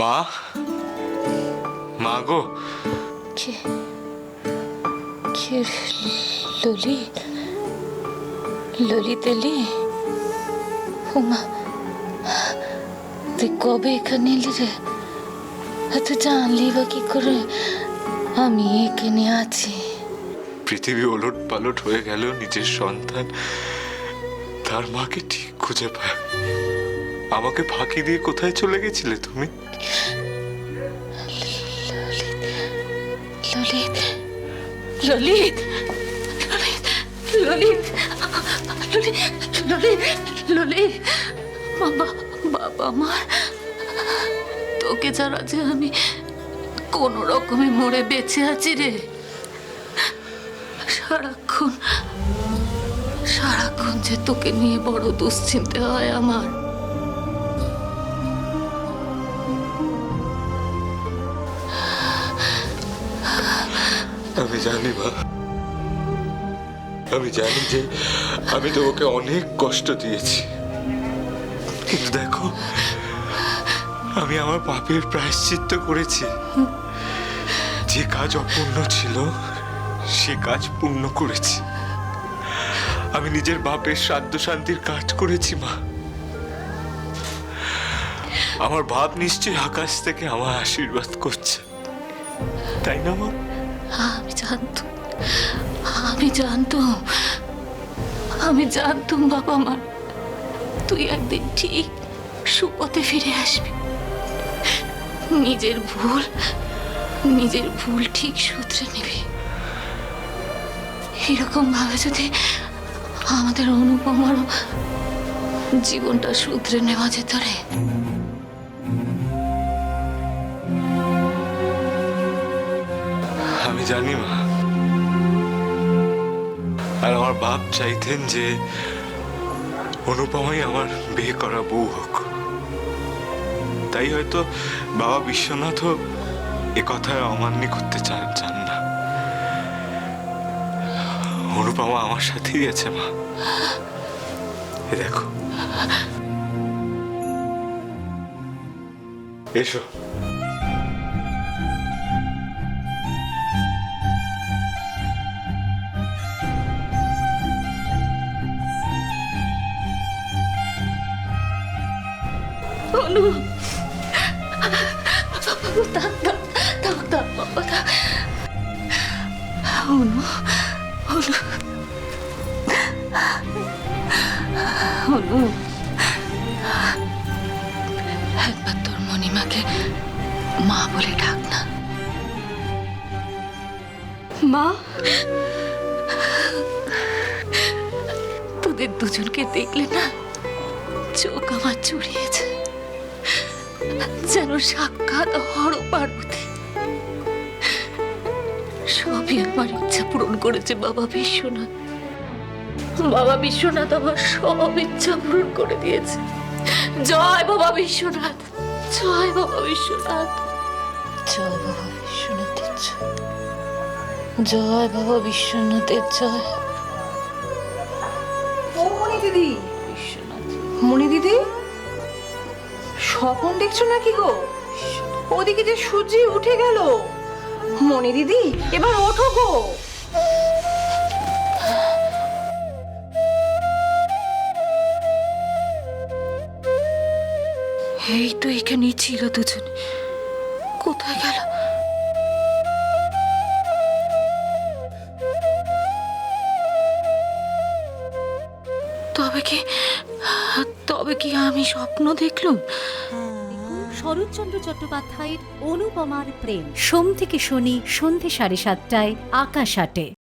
মা? মা গো। কে? কে ললিত এলি উমা তুই কবে এখানে এলি রে? তুই জানলি বা কি করে? আমি এখানে আছি। পৃথিবী ওলট পালট হয়ে গেল নিজের সন্তান। তার মাকে ঠিক খুঁজে পায়। আমাকে ফাঁকি দিয়ে কোথায় চলে গেছিলে তুমি? ললিত ললিত ললিত ললিত ললিত বাবা বাবা আমার তোকে ছাড়া যে আমি কোনো রকমে মরে বেঁচে আছি রে। সারাক্ষণ সারাক্ষণ যে তোকে নিয়ে বড় দুশ্চিন্তে হয় আমার। আমি জানি, মা। আমি জানি যে আমি তোমাকে অনেক কষ্ট দিয়েছি। কিন্তু দেখো, আমি আমার পাপের প্রায়শ্চিত্ত করেছি। যে কাজ অপূর্ণ ছিল, সে কাজ পূর্ণ করেছি। আমি নিজের বাপের শ্রাদ্ধ শান্তির কাজ করেছি, মা। আমার বাপ নিশ্চয়ই আকাশ থেকে আমার আশীর্বাদ করছে। তাই না, মা? আমি জানতাম আমি জানতাম আমি জানতাম বাবা আমার তুই একদিন ঠিক সুপথে ফিরে আসবি। নিজের ভুল নিজের ভুল ঠিক শুধরে নিবি। এরকম ভাবে যদি আমাদের অনুপমার জীবনটা শুধরে নেওয়া যেত রে। জানি মা। আর আমার বাপ চাইতেন যে অনুপমাই আমার বিয়ে করা বউ হোক। তাই হয়তো বাবা বিশ্বনাথও এ কথায় অমান্য করতে চান চান না। অনুপমা আমার সাথেই আছে মা। দেখো। এসো। অনু থাক থাক থাক থাক অনু অনু অনু একবার তোর মণিমাকে মা বলে ডাক না মা তোদের দুজনকে দেখলে না চোখ আমার চুরিয়েছে যেন সাক্ষাৎ হর পার্বতী। সবই আমার ইচ্ছা পূরণ করেছে বাবা বিশ্বনাথ। বাবা বিশ্বনাথ আমার সব ইচ্ছা পূরণ করে দিয়েছে। জয় বাবা বিশ্বনাথ, জয় বাবা বিশ্বনাথ। জয় বাবা বিশ্বনাথের জয়। জয় বাবা বিশ্বনাথের জয়। দিদি। স্বপন দেখছ নাকি গো? ওদিকে যে সূর্য উঠে গেল। মণি দিদি, এবার ওঠো গো। এই তো এখানেই ছিল দুজন। কোথায় গেল? তবে কি তবে কি আমি স্বপ্ন দেখলুম? শরৎচন্দ্র চট্টোপাধ্যায়ের অনুপমার প্রেম। সোম থেকে শনি সন্ধে সাড়ে সাতটায়, আকাশ আটে।